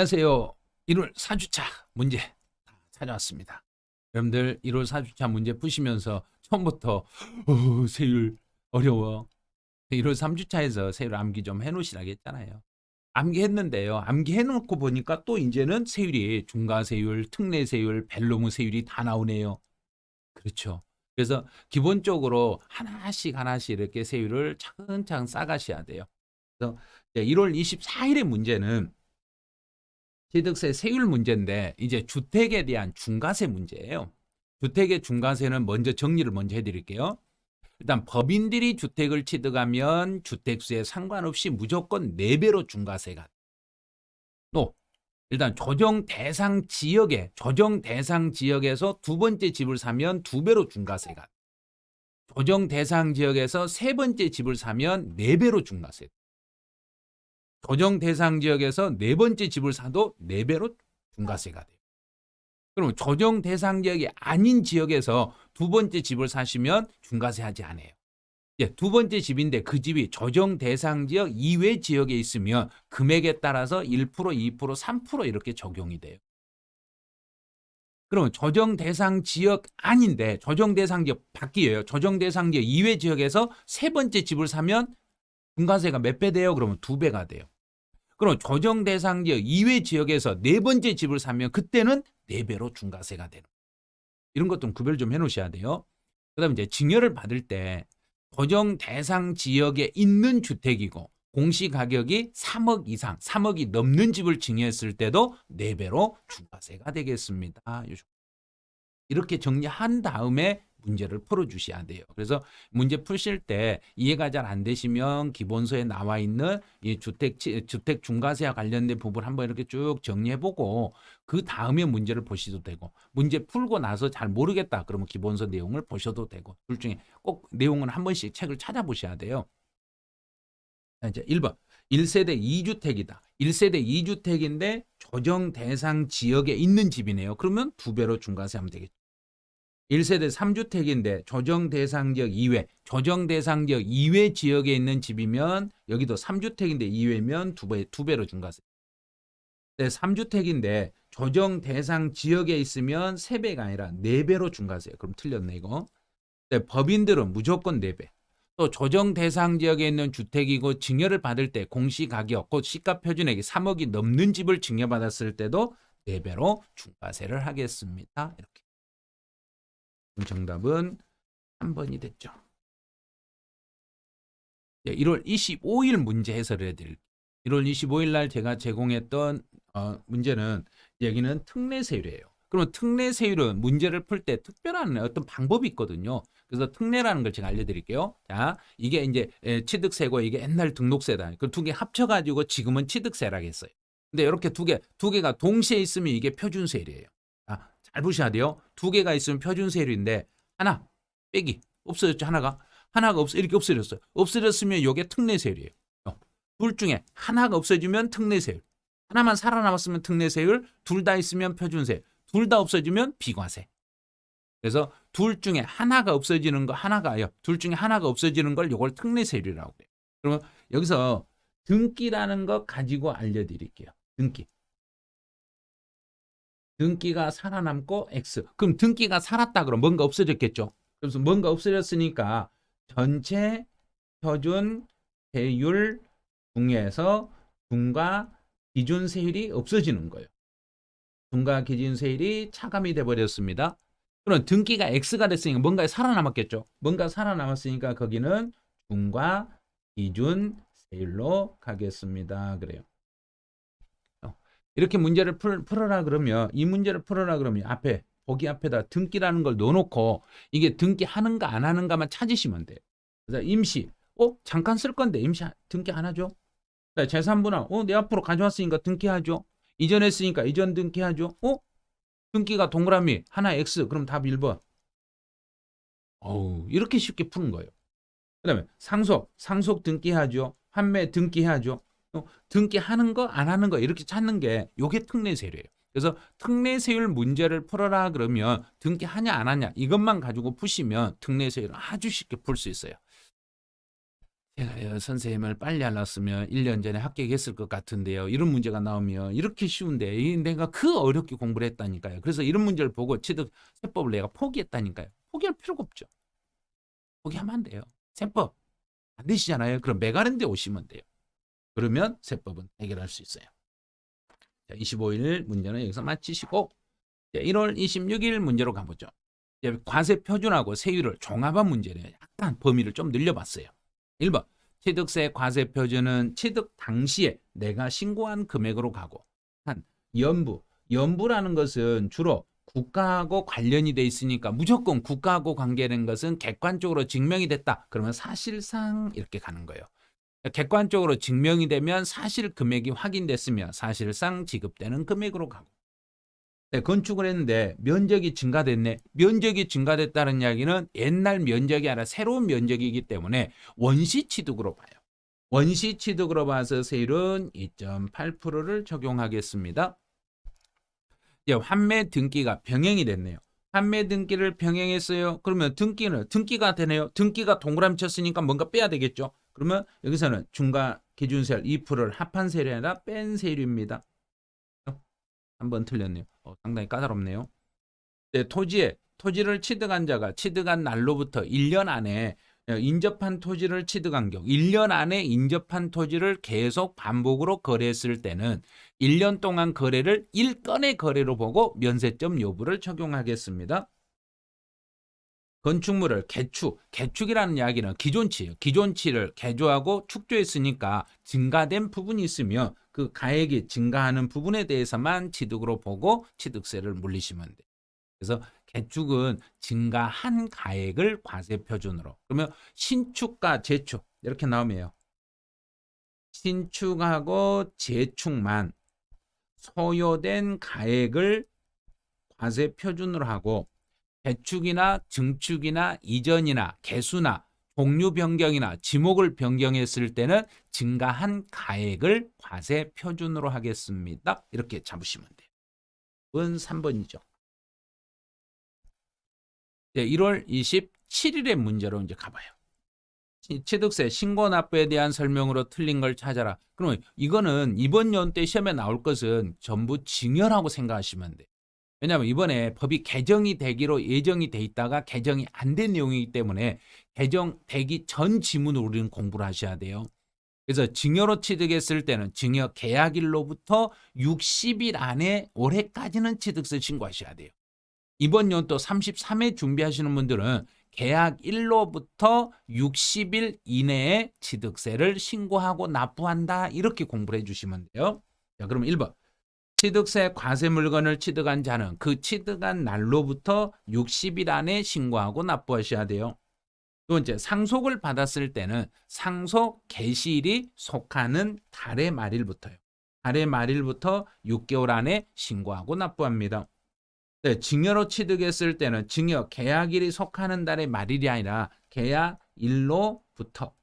안녕하세요. 1월 4주차 문제 다 찾아왔습니다. 여러분들 1월 4주차 문제 푸시면서 처음부터 어, 세율 어려워. 1월 3주차에서 세율 암기 좀 해놓으시라고 했잖아요. 암기했는데요. 암기해놓고 보니까 또 이제는 세율이 중과세율, 특례세율, 벨로무 세율이 다 나오네요. 그렇죠. 그래서 기본적으로 하나씩 하나씩 이렇게 세율을 차근차근 싸가셔야 돼요. 그래서 1월 24일의 문제는 취득세 세율 문제인데 이제 주택에 대한 중과세 문제예요. 주택의 중과세는 먼저 정리를 먼저 해드릴게요. 일단 법인들이 주택을 취득하면 주택수에 상관없이 무조건 4배로 중과세가 또 일단 조정 대상 지역에 조정 대상 지역에서 두 번째 집을 사면 2배로 중과세가 조정 대상 지역에서 세 번째 집을 사면 4배로 중과세 조정 대상 지역에서 네 번째 집을 사도 네 배로 중과세가 돼요. 그럼 조정 대상 지역이 아닌 지역에서 두 번째 집을 사시면 중과세 하지 않아요. 예, 두 번째 집인데 그 집이 조정 대상 지역 이외 지역에 있으면 금액에 따라서 1%, 2%, 3% 이렇게 적용이 돼요. 그러면 조정 대상 지역 아닌데 조정 대상 지역 바뀌어요. 조정 대상 지역 이외 지역에서 세 번째 집을 사면 중과세가 몇 배 돼요? 그러면 두 배가 돼요. 그럼 조정 대상 지역 이외 지역에서 네 번째 집을 사면 그때는 네 배로 중과세가 되는. 이런 것좀 구별 좀 해놓으셔야 돼요. 그다음에 이제 증여를 받을 때 조정 대상 지역에 있는 주택이고 공시 가격이 3억 이상, 3억이 넘는 집을 증여했을 때도 네 배로 중과세가 되겠습니다. 이렇게 정리한 다음에 문제를 풀어주셔야 돼요. 그래서 문제 푸실 때 이해가 잘 안 되시면 기본서에 나와 있는 이 주택 치- 주택 중과세와 관련된 부분 한번 이렇게 쭉 정리해보고 그 다음에 문제를 보셔도 되고 문제 풀고 나서 잘 모르겠다 그러면 기본서 내용을 보셔도 되고 둘 중에 꼭 내용은 한 번씩 책을 찾아보셔야 돼요. 자, 이제 1번 1세대 2주택이다. 1세대 2주택인데 조정 대상 지역에 있는 집이네요. 그러면 두 배로 중과세 하면 되겠죠. 1세대 3주택인데 조정 대상 지역 이외, 조정 대상 지역 이외 지역에 있는 집이면 여기도 3주택인데 이외면 두 배, 두 배로 중과세. 네, 3주택인데 조정 대상 지역에 있으면 세배가 아니라 네배로 중과세. 그럼 틀렸네 이거. 네, 법인들은 무조건 네배 또 조정 대상 지역에 있는 주택이고 증여를 받을 때 공시 가격, 곧 시가 표준액이 3억이 넘는 집을 증여받았을 때도 네배로 중과세를 하겠습니다. 이렇게. 정답은 3번이 됐죠. 1월 25일 문제 해설을 해드릴게요. 1월 25일 날 제가 제공했던 어, 문제는 여기는 특례세율이에요. 그러면 특례세율은 문제를 풀 때 특별한 어떤 방법이 있거든요. 그래서 특례라는 걸 제가 알려드릴게요. 자, 이게 이제 에, 취득세고 이게 옛날 등록세다. 그 두 개 합쳐가지고 지금은 취득세라고 했어요. 근데 이렇게 두 개, 두 개가 동시에 있으면 이게 표준세율이에요. 아, 잘 보셔야 돼요. 두 개가 있으면 표준 세율인데 하나 빼기 없어졌죠 하나가 하나가 없어 이렇게 없어졌어요. 없어졌으면 이게 특례 세율이에요. 어, 둘 중에 하나가 없어지면 특례 세율, 하나만 살아남았으면 특례 세율, 둘 다 있으면 표준세, 둘다 없어지면 비과세. 그래서 둘 중에 하나가 없어지는 거 하나가요. 둘 중에 하나가 없어지는 걸 이걸 특례 세율이라고 해요. 그러면 여기서 등기라는 거 가지고 알려드릴게요. 등기. 등기가 살아남고 X. 그럼 등기가 살았다 그럼 뭔가 없어졌겠죠. 그래서 뭔가 없어졌으니까 전체 표준 세율 중에서 중과 기준 세율이 없어지는 거예요. 중과 기준 세율이 차감이 돼 버렸습니다. 그럼 등기가 X가 됐으니까 뭔가 살아남았겠죠. 뭔가 살아남았으니까 거기는 중과 기준 세율로 가겠습니다. 그래요. 어, 이렇게 문제를 풀, 풀어라 그러면 이 문제를 풀어라 그러면 앞에 보기 앞에다 등기라는 걸 넣어놓고 이게 등기 하는가 안 하는가만 찾으시면 돼요. 그래서 임시 어 잠깐 쓸 건데 임시 하- 등기 안 하죠? 자, 재산분할 어내 앞으로 가져왔으니까 등기하죠. 이전했으니까 이전 등기하죠. 어 등기가 동그라미 하나 X 그럼 답 1번. 어우 이렇게 쉽게 푸는 거예요. 그 다음에 상속 상속 등기하죠. 판매 등기해야죠. 어, 등기하는 거 안 하는 거 이렇게 찾는 게 요게 특례세율이에요. 그래서 특례세율 문제를 풀어라 그러면 등기하냐 안 하냐 이것만 가지고 푸시면 특례세율을 아주 쉽게 풀 수 있어요. 제가요, 선생님을 빨리 알았으면 1년 전에 합격했을 것 같은데요. 이런 문제가 나오면 이렇게 쉬운데 이 내가 그 어렵게 공부를 했다니까요. 그래서 이런 문제를 보고 취득 세법을 내가 포기했다니까요. 포기할 필요가 없죠. 포기하면 안 돼요. 세법 안 되시잖아요. 그럼 메가랜드에 오시면 돼요. 그러면 세법은 해결할 수 있어요. 자, 25일 문제는 여기서 마치시고 자, 1월 26일 문제로 가보죠. 과세 표준하고 세율을 종합한 문제를 약간 범위를 좀 늘려봤어요. 1번 취득세 과세 표준은 취득 당시에 내가 신고한 금액으로 가고 한 연부 연부라는 것은 주로 국가하고 관련이 돼 있으니까 무조건 국가하고 관계된 것은 객관적으로 증명이 됐다. 그러면 사실상 이렇게 가는 거예요. 객관적으로 증명이 되면 사실 금액이 확인됐으면 사실상 지급되는 금액으로 가고. 네, 건축을 했는데 면적이 증가됐네. 면적이 증가됐다는 이야기는 옛날 면적이 아니라 새로운 면적이기 때문에 원시 취득으로 봐요. 원시 취득으로 봐서 세율은 2.8%를 적용하겠습니다. 이제 환매 등기가 병행이 됐네요. 판매 등기를 병행했어요. 그러면 등기는 등기가 되네요. 등기가 동그라미 쳤으니까 뭔가 빼야 되겠죠. 그러면 여기서는 중과 기준세율 2%를 합한 아니라 뺀 세율입니다. 한번 틀렸네요. 어, 상당히 까다롭네요. 네, 토지에 토지를 취득한 자가 취득한 날로부터 1년 안에 어, 인접한 토지를 취득한 경우 1년 안에 인접한 토지를 계속 반복으로 거래했을 때는 1년 동안 거래를 1건의 거래로 보고 면세점 여부를 적용하겠습니다. 건축물을 개축, 개축이라는 이야기는 기존치예요. 기존치를 개조하고 축조했으니까 증가된 부분이 있으면 그 가액이 증가하는 부분에 대해서만 취득으로 보고 취득세를 물리시면 돼요. 그래서 개축은 증가한 가액을 과세 표준으로. 그러면 신축과 재축 이렇게 나오면요. 신축하고 재축만 소요된 가액을 과세 표준으로 하고 재축이나 증축이나 이전이나 개수나 종류 변경이나 지목을 변경했을 때는 증가한 가액을 과세 표준으로 하겠습니다. 이렇게 잡으시면 돼요. 은 3번이죠. 네, 1월 27일의 문제로 이제 가봐요. 취득세 신고 납부에 대한 설명으로 틀린 걸 찾아라. 그러면 이거는 이번 연대 시험에 나올 것은 전부 징여라고 생각하시면 돼요. 왜냐하면 이번에 법이 개정이 되기로 예정이 돼 있다가 개정이 안 된 내용이기 때문에 개정되기 전 지문을 우리는 공부를 하셔야 돼요. 그래서 증여로 취득했을 때는 증여 계약일로부터 60일 안에 올해까지는 취득세 신고하셔야 돼요. 이번 연도 33회 준비하시는 분들은 계약일로부터 60일 이내에 취득세를 신고하고 납부한다. 이렇게 공부를 해주시면 돼요. 자, 그럼 1번. 취득세 과세 물건을 취득한 자는 그 취득한 날로부터 60일 안에 신고하고 납부하셔야 돼요. 두 번째, 상속을 받았을 때는 상속 개시일이 속하는 달의 말일부터요. 달의 말일부터 6개월 안에 신고하고 납부합니다. 네, 증여로 취득했을 때는 증여 계약일이 속하는 달의 말일이 아니라 계약일로부터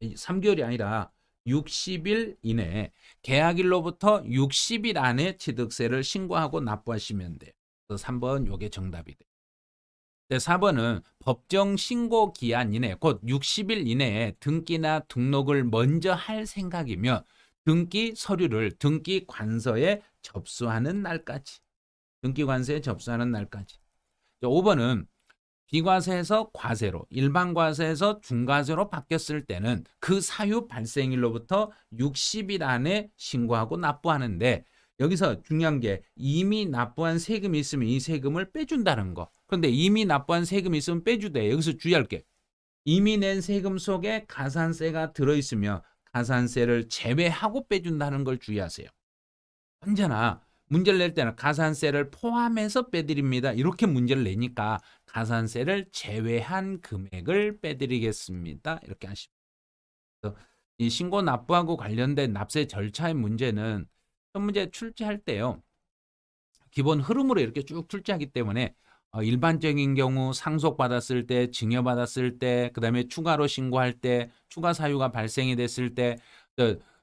3개월이 아니라 60일 이내에 계약일로부터 60일 안에 취득세를 신고하고 납부하시면 돼요. 그래서 3번 요게 정답이 돼요. 네, 4번은 법정 신고 기한 이내 곧 60일 이내에 등기나 등록을 먼저 할 생각이면 등기 서류를 등기 관서에 접수하는 날까지 등기 관서에 접수하는 날까지 5번은 비과세에서 과세로 일반 과세에서 중과세로 바뀌었을 때는 그 사유 발생일로부터 60일 안에 신고하고 납부하는데 여기서 중요한 게 이미 납부한 세금이 있으면 이 세금을 빼준다는 거. 그런데 이미 납부한 세금이 있으면 빼주대. 여기서 주의할 게 이미 낸 세금 속에 가산세가 들어있으면 가산세를 제외하고 빼준다는 걸 주의하세요. 언제나 문제를 낼 때는 가산세를 포함해서 빼드립니다. 이렇게 문제를 내니까 가산세를 제외한 금액을 빼드리겠습니다. 이렇게 하시면 이 신고 납부하고 관련된 납세 절차의 문제는 첫 문제 출제할 때요. 기본 흐름으로 이렇게 쭉 출제하기 때문에 어, 일반적인 경우 상속받았을 때, 증여받았을 때, 그 다음에 추가로 신고할 때, 추가 사유가 발생이 됐을 때,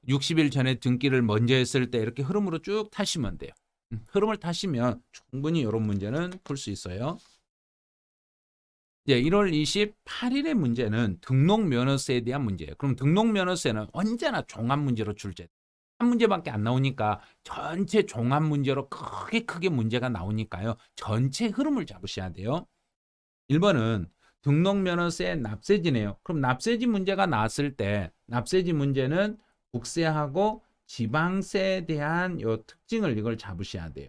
60일 전에 등기를 먼저 했을 때 이렇게 흐름으로 쭉 타시면 돼요. 음, 흐름을 타시면 충분히 이런 문제는 풀 수 있어요. 이제 1월 28일의 문제는 등록 면허세에 대한 문제예요. 그럼 등록 면허세는 언제나 종합 문제로 출제. 한 문제밖에 안 나오니까 전체 종합 문제로 크게 크게 문제가 나오니까요. 전체 흐름을 잡으셔야 돼요. 1번은 등록 면허세 납세지네요. 그럼 납세지 문제가 나왔을 때 납세지 문제는 국세하고 지방세에 대한 요 특징을 이걸 잡으셔야 돼요.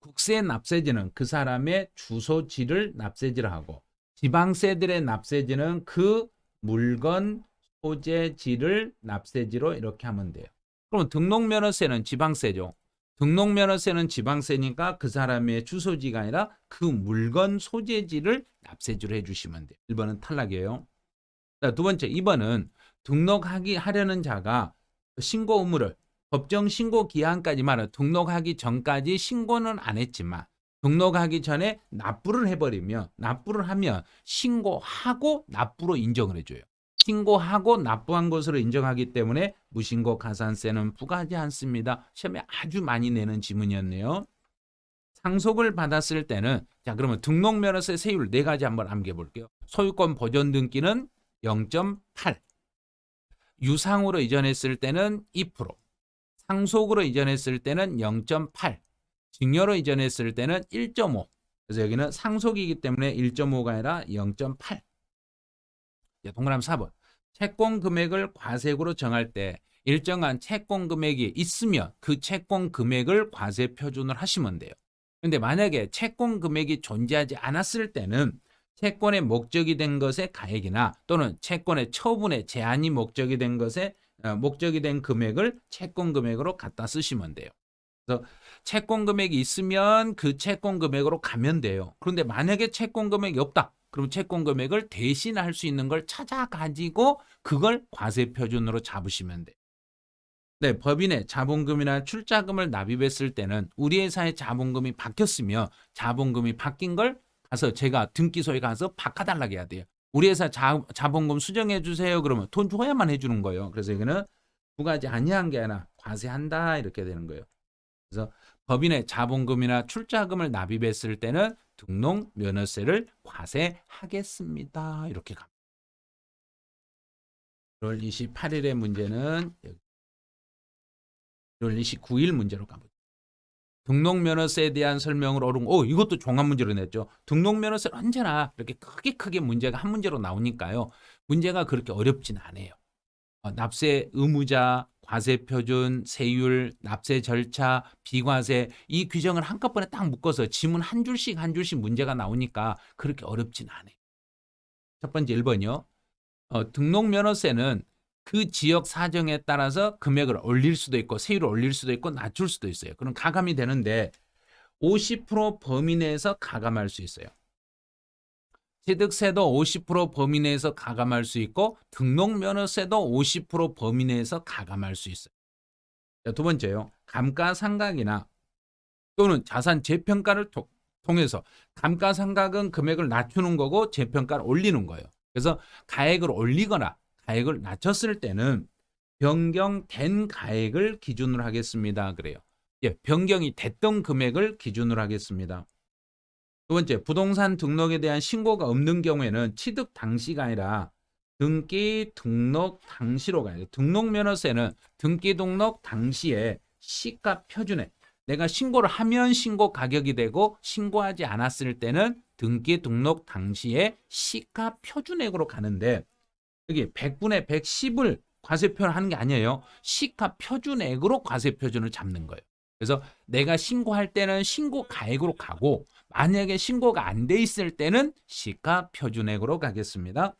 국세 납세지는 그 사람의 주소지를 납세지를 하고 지방세들의 납세지는 그 물건 소재지를 납세지로 이렇게 하면 돼요. 그럼 등록면허세는 지방세죠. 등록면허세는 지방세니까 그 사람의 주소지가 아니라 그 물건 소재지를 납세지로 해주시면 돼요. 1번은 탈락이에요. 자, 두 번째, 2번은 등록하기 하려는 자가 신고 의무를 법정 신고 기한까지만 등록하기 전까지 신고는 안 했지만 등록하기 전에 납부를 해버리면 납부를 하면 신고하고 납부로 인정을 해줘요. 신고하고 납부한 것으로 인정하기 때문에 무신고 가산세는 부과하지 않습니다. 시험에 아주 많이 내는 지문이었네요. 상속을 받았을 때는 자 그러면 등록면허세 세율 네 가지 한번 암기해 볼게요. 소유권 보존 등기는 0.8 유상으로 이전했을 때는 2% 상속으로 이전했을 때는 0.8 증여로 이전했을 때는 1.5 그래서 여기는 상속이기 때문에 1.5가 아니라 0.8 자, 동그라미 4번. 채권 금액을 과세액으로 정할 때 일정한 채권 금액이 있으면 그 채권 금액을 과세 표준을 하시면 돼요. 근데 만약에 채권 금액이 존재하지 않았을 때는 채권의 목적이 된 것의 가액이나 또는 채권의 처분의 제한이 목적이 된 것의 어, 목적이 된 금액을 채권 금액으로 갖다 쓰시면 돼요. 그래서 채권 금액이 있으면 그 채권 금액으로 가면 돼요. 그런데 만약에 채권 금액이 없다. 그럼 채권 금액을 대신할 수 있는 걸 찾아 가지고 그걸 과세 표준으로 잡으시면 돼요. 네, 법인의 자본금이나 출자금을 납입했을 때는 우리 회사의 자본금이 바뀌었으며 자본금이 바뀐 걸 가서 제가 등기소에 가서 바꿔달라고 해야 돼요. 우리 회사 자, 자본금 수정해 주세요. 그러면 돈 줘야만 해주는 거예요. 그래서 이거는 부과하지 아니한 게 아니라 과세한다 이렇게 되는 거예요. 그래서 법인의 자본금이나 출자금을 납입했을 때는 등록 면허세를 과세하겠습니다. 이렇게 갑니다. 1월 28일의 문제는 1월 29일 문제로 가보죠. 등록면허세에 대한 설명을 어른 오 이것도 종합 문제로 냈죠. 등록면허세 언제나 이렇게 크게 크게 문제가 한 문제로 나오니까요. 문제가 그렇게 어렵진 않아요. 어, 납세 의무자, 과세 표준, 세율, 납세 절차, 비과세 이 규정을 한꺼번에 딱 묶어서 지문 한 줄씩 한 줄씩 문제가 나오니까 그렇게 어렵진 않아요. 첫 번째 1번이요. 어, 등록면허세는 그 지역 사정에 따라서 금액을 올릴 수도 있고 세율을 올릴 수도 있고 낮출 수도 있어요. 그럼 가감이 되는데 50% 범위 내에서 가감할 수 있어요. 취득세도 50% 범위 내에서 가감할 수 있고 등록면허세도 50% 범위 내에서 가감할 수 있어요. 자, 두 번째요. 감가상각이나 또는 자산 재평가를 통, 통해서 감가상각은 금액을 낮추는 거고 재평가를 올리는 거예요. 그래서 가액을 올리거나 가액을 낮췄을 때는 변경된 가액을 기준으로 하겠습니다. 그래요. 예, 변경이 됐던 금액을 기준으로 하겠습니다. 두 번째, 부동산 등록에 대한 신고가 없는 경우에는 취득 당시가 아니라 등기 등록 당시로 가요. 등록 면허세는 등기 등록 당시에 시가 표준에 내가 신고를 하면 신고 가격이 되고 신고하지 않았을 때는 등기 등록 당시에 시가 표준액으로 가는데 여기 100분의 110을 과세표를 하는 게 아니에요. 시가 표준액으로 과세표준을 잡는 거예요. 그래서 내가 신고할 때는 신고 가액으로 가고 만약에 신고가 안 돼 있을 때는 시가 표준액으로 가겠습니다.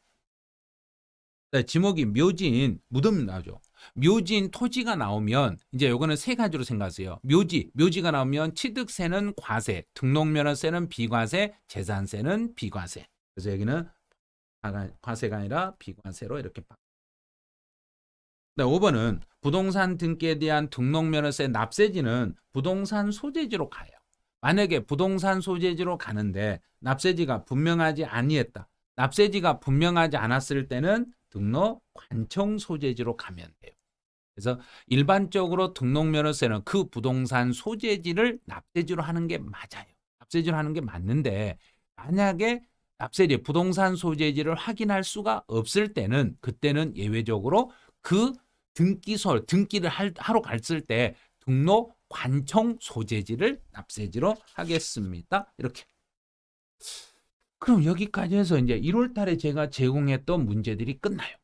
네, 지목이 묘지인 무덤 나오죠. 묘지인 토지가 나오면 이제 요거는 세 가지로 생각하세요. 묘지, 묘지가 나오면 취득세는 과세, 등록면허세는 비과세, 재산세는 비과세. 그래서 여기는 과세가 아니라 비과세로 이렇게 바. 네, 5번은 부동산 등기에 대한 등록면허세 납세지는 부동산 소재지로 가요. 만약에 부동산 소재지로 가는데 납세지가 분명하지 아니했다. 납세지가 분명하지 않았을 때는 등록 관청 소재지로 가면 돼요. 그래서 일반적으로 등록면허세는 그 부동산 소재지를 납세지로 하는 게 맞아요. 납세지로 하는 게 맞는데 만약에 납세제 부동산 소재지를 확인할 수가 없을 때는 그때는 예외적으로 그 등기소 등기를 할- 하러 갔을 때 등록 관청 소재지를 납세지로 하겠습니다. 이렇게. 그럼 여기까지 해서 이제 1월 달에 제가 제공했던 문제들이 끝나요.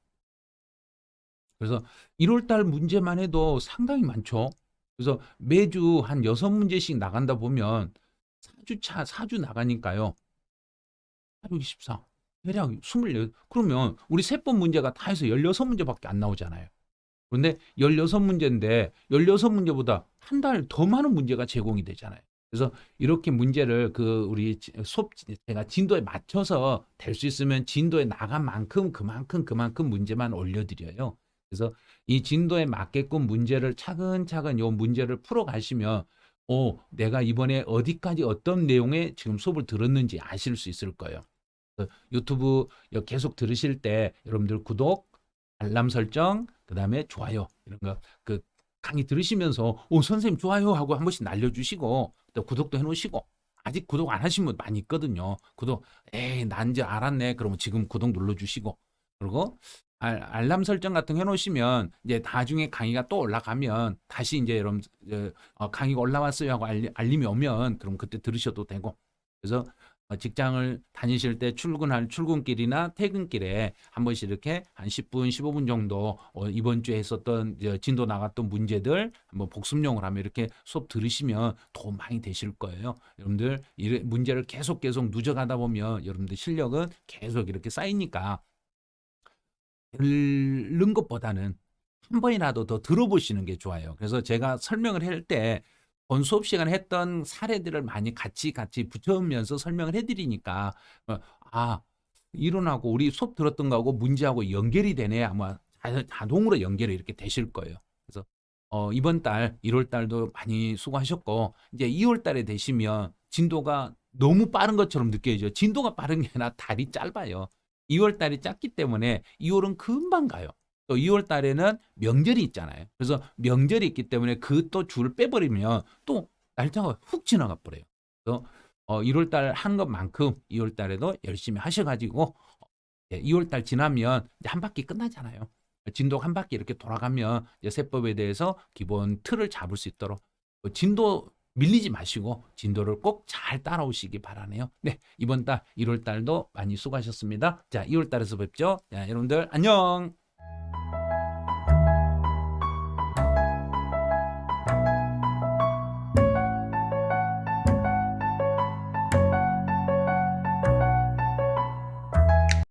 그래서 1월 달 문제만 해도 상당히 많죠. 그래서 매주 한 6문제씩 나간다 보면 4주차 4주 나가니까요. 464. 대략 24. 그러면 우리 세번 문제가 다 해서 16문제밖에 안 나오잖아요. 그런데 16문제인데 16문제보다 한 달 더 많은 문제가 제공이 되잖아요. 그래서 이렇게 문제를 그 우리 지- 수업 제가 진도에 맞춰서 될 수 있으면 진도에 나간 만큼 그만큼 그만큼 문제만 올려드려요. 그래서 이 진도에 맞게끔 문제를 차근차근 요 문제를 풀어 가시면 어, 내가 이번에 어디까지 어떤 내용의 지금 수업을 들었는지 아실 수 있을 거예요. 그래서 유튜브 여- 계속 들으실 때 여러분들 구독, 알람 설정, 그 다음에 좋아요 이런 거 그 강의 들으시면서 오 선생님 좋아요 하고 한 번씩 날려주시고 또 구독도 해놓으시고 아직 구독 안 하신 분 많이 있거든요. 구독 에이 난 이제 알았네. 그러면 지금 구독 눌러주시고 그리고 알, 알람 설정 같은 거 해놓으시면 이제 나중에 강의가 또 올라가면 다시 이제 여러분 어, 어, 강의가 올라왔어요 하고 알리, 알림이 오면 그럼 그때 들으셔도 되고 그래서 어, 직장을 다니실 때 출근할 출근길이나 퇴근길에 한 번씩 이렇게 한 10분, 15분 정도 어, 이번 주에 했었던 진도 나갔던 문제들 한번 복습용을 하면 이렇게 수업 들으시면 도움 많이 되실 거예요. 여러분들 이 문제를 계속 계속 누적하다 보면 여러분들 실력은 계속 이렇게 쌓이니까 들는 것보다는 한 번이라도 더 들어보시는 게 좋아요. 그래서 제가 설명을 할 때 본 수업 시간에 했던 사례들을 많이 같이 같이 붙여오면서 설명을 해드리니까 어, 아 이론하고 우리 수업 들었던 거하고 문제하고 연결이 되네 아마 자- 자동으로 연결이 이렇게 되실 거예요. 그래서 어, 이번 달 1월 달도 많이 수고하셨고 이제 2월 달에 되시면 진도가 너무 빠른 것처럼 느껴지죠. 진도가 빠른 게 아니라 달이 짧아요. 2월 달이 짧기 때문에 2월은 금방 가요. 또 2월 달에는 명절이 있잖아요. 그래서 명절이 있기 때문에 그 또 줄을 빼버리면 또 날짜가 훅 지나가 버려요. 그래서 어, 1월 달 한 것만큼 2월 달에도 열심히 하셔가지고 2월 달 지나면 이제 한 바퀴 끝나잖아요. 진도 한 바퀴 이렇게 돌아가면 이제 세법에 대해서 기본 틀을 잡을 수 있도록 어, 진도 밀리지 마시고 진도를 꼭 잘 따라오시기 바라네요. 네, 이번 달 1월 달도 많이 수고하셨습니다. 자, 2월 달에서 뵙죠. 자, 여러분들 안녕. you